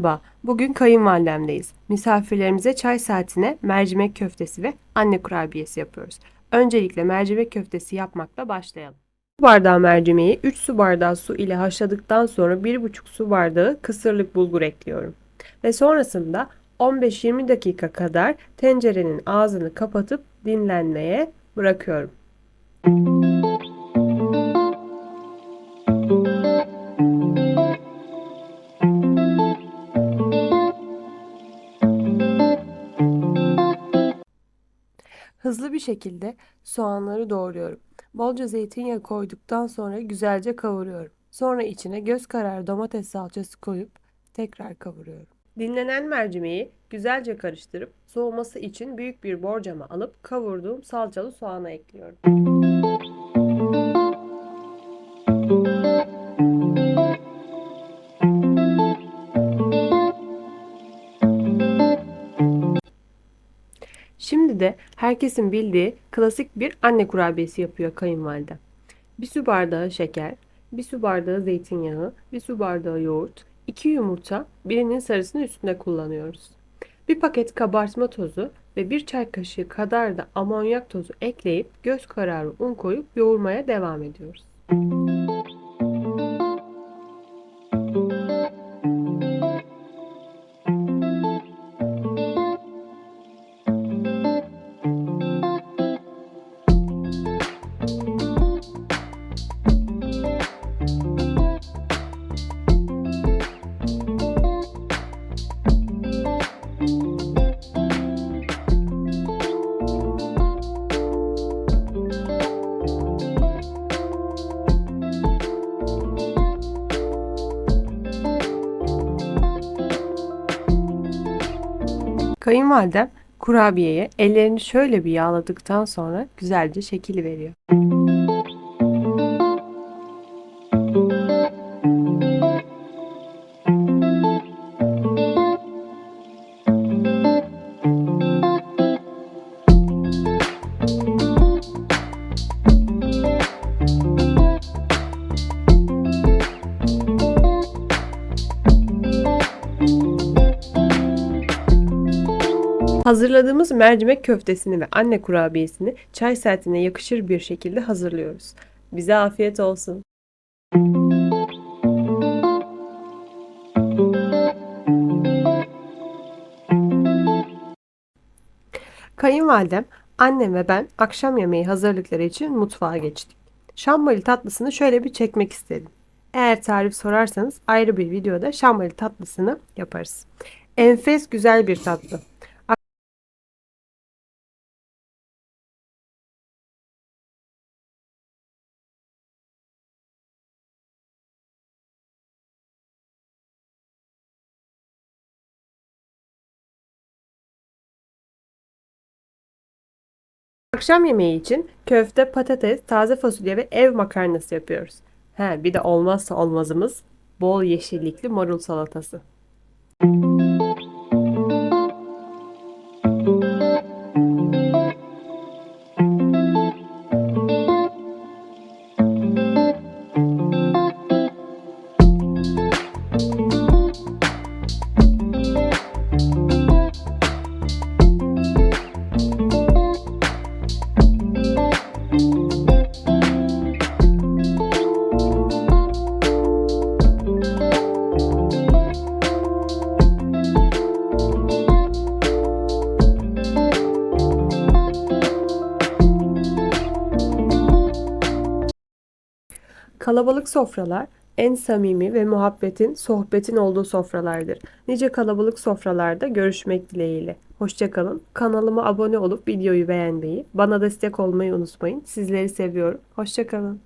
Merhaba, bugün kayınvalidemdeyiz. Misafirlerimize çay saatine mercimek köftesi ve anne kurabiyesi yapıyoruz. Öncelikle mercimek köftesi yapmakla başlayalım. Su bardağı mercimeği 3 su bardağı su ile haşladıktan sonra 1,5 su bardağı kısırlık bulgur ekliyorum. Ve sonrasında 15-20 dakika kadar tencerenin ağzını kapatıp dinlenmeye bırakıyorum. Hızlı bir şekilde soğanları doğruyorum. Bolca zeytinyağı koyduktan sonra güzelce kavuruyorum. Sonra içine göz kararı domates salçası koyup tekrar kavuruyorum. Dinlenen mercimeği güzelce karıştırıp soğuması için büyük bir borcama alıp kavurduğum salçalı soğana ekliyorum. Şimdi de herkesin bildiği klasik bir anne kurabiyesi yapıyor kayınvalide. Bir su bardağı şeker, bir su bardağı zeytinyağı, bir su bardağı yoğurt, iki yumurta, birinin sarısını üstünde kullanıyoruz. Bir paket kabartma tozu ve bir çay kaşığı kadar da amonyak tozu ekleyip göz kararı un koyup yoğurmaya devam ediyoruz. Kayınvalidem kurabiyeye ellerini şöyle bir yağladıktan sonra güzelce şekil veriyor. Hazırladığımız mercimek köftesini ve anne kurabiyesini çay saatine yakışır bir şekilde hazırlıyoruz. Bize afiyet olsun. Kayınvalidem, annem ve ben akşam yemeği hazırlıkları için mutfağa geçtik. Şambali tatlısını şöyle bir çekmek istedim. Eğer tarif sorarsanız ayrı bir videoda şambali tatlısını yaparız. Enfes güzel bir tatlı. Akşam yemeği için köfte, patates, taze fasulye ve ev makarnası yapıyoruz. He, bir de olmazsa olmazımız bol yeşillikli marul salatası. Kalabalık sofralar en samimi ve muhabbetin, sohbetin olduğu sofralardır. Nice kalabalık sofralarda görüşmek dileğiyle. Hoşçakalın. Kanalıma abone olup videoyu beğenmeyi, bana destek olmayı unutmayın. Sizleri seviyorum. Hoşçakalın.